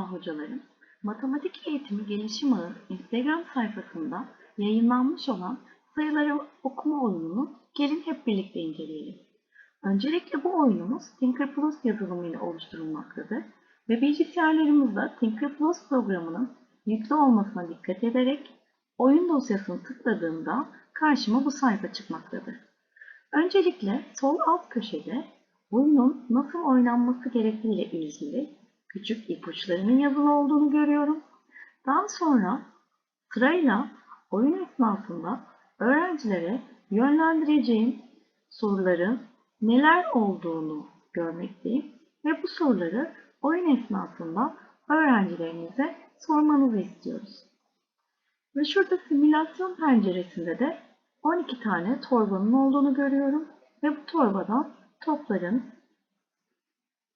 hocalarım, Matematik Eğitimi Gelişim Ağı Instagram sayfasında yayınlanmış olan sayıları okuma oyununu gelin hep birlikte inceleyelim. Öncelikle bu oyunumuz Tinkerplus yazılımı ile oluşturulmaktadır ve bilgisayarlarımızda Tinkerplus programının yüklü olmasına dikkat ederek oyun dosyasını tıkladığımda karşıma bu sayfa çıkmaktadır. Öncelikle sol alt köşede oyunun nasıl oynanması gerektiği ile ilgili küçük ipuçlarının yazılı olduğunu görüyorum. Daha sonra sırayla oyun esnasında öğrencilere yönlendireceğim soruların neler olduğunu görmekteyim ve bu soruları oyun esnasında öğrencilerimize sormanızı istiyoruz. Ve şurada simülasyon penceresinde de 12 tane torbanın olduğunu görüyorum ve bu torbadan topların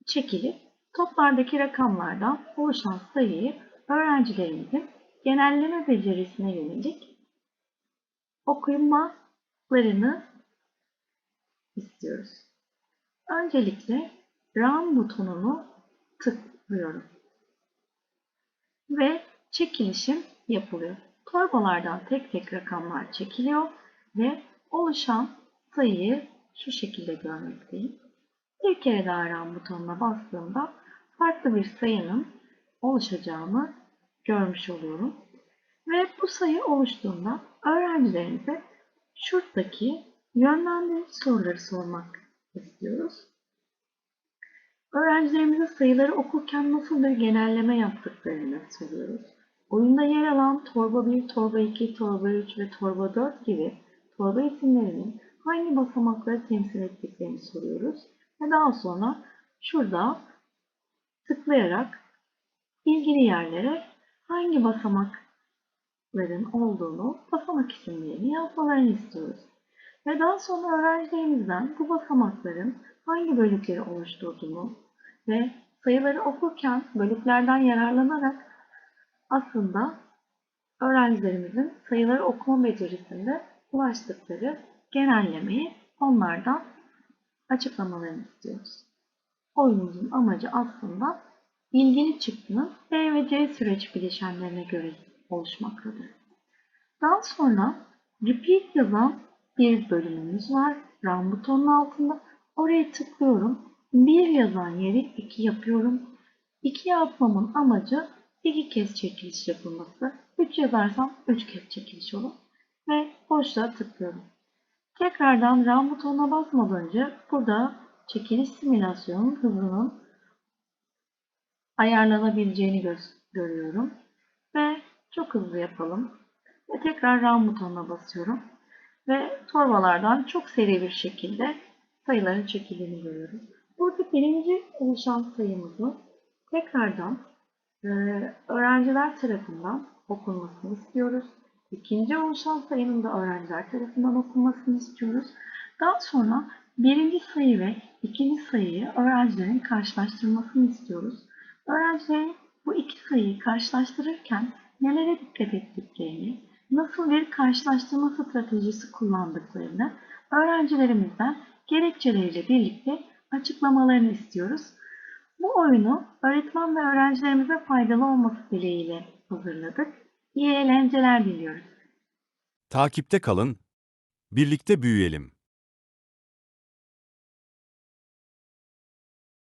çekilip toplardaki rakamlardan oluşan sayıyı öğrencilerimizin genelleme becerisine yönelik okumalarını istiyoruz. Öncelikle Run butonunu tıklıyorum. Ve çekilişim yapılıyor. Torbalardan tek tek rakamlar çekiliyor ve oluşan sayıyı şu şekilde görmekteyim. Bir kere daha Run butonuna bastığımda farklı bir sayının oluşacağını görmüş oluyorum. Ve bu sayı oluştuğunda öğrencilerimize şuradaki yönlendirici soruları sormak istiyoruz. Öğrencilerimize sayıları okurken nasıl bir genelleme yaptıklarını soruyoruz. Oyunda yer alan torba 1, torba 2, torba 3 ve torba 4 gibi torba isimlerinin hangi basamakları temsil ettiklerini soruyoruz. Ve daha sonra şurada tıklayarak ilgili yerlere hangi basamakların olduğunu, basamak isimlerini yazmalarını istiyoruz. Ve daha sonra öğrencilerimizden bu basamakların hangi bölükleri oluşturduğunu ve sayıları okurken bölüklerden yararlanarak aslında öğrencilerimizin sayıları okuma becerisinde ulaştıkları genellemeyi onlardan açıklamalarını istiyoruz. Oyunumuzun amacı aslında ilgili çıktının B ve C süreç bileşenlerine göre oluşmaktadır. Daha sonra repeat yazan bir bölümümüz var. Run butonun altında. Oraya tıklıyorum. 1 yazan yeri 2 yapıyorum. 2 yapmamın amacı 2 kez çekiliş yapılması. 3 yazarsam 3 kez çekiliş olur. Ve boşluğa tıklıyorum. Tekrardan Run butonuna basmadan önce burada çekiliş simülasyonun hızının ayarlanabileceğini gö görüyorum. Ve çok hızlı yapalım. Ve tekrar Run butonuna basıyorum. Ve torbalardan çok seri bir şekilde sayıların çekildiğini görüyoruz. Burada birinci oluşan sayımızı tekrardan e, öğrenciler tarafından okunmasını istiyoruz. İkinci oluşan sayının da öğrenciler tarafından okunmasını istiyoruz. Daha sonra birinci sayı ve ikinci sayıyı öğrencilerin karşılaştırmasını istiyoruz. Öğrencilerin bu iki sayıyı karşılaştırırken nelere dikkat ettiklerini, nasıl bir karşılaştırma stratejisi kullandıklarını öğrencilerimizden gerekçeleriyle birlikte açıklamalarını istiyoruz. Bu oyunu öğretmen ve öğrencilerimize faydalı olması dileğiyle hazırladık. İyi eğlenceler diliyoruz. Takipte kalın, birlikte büyüyelim.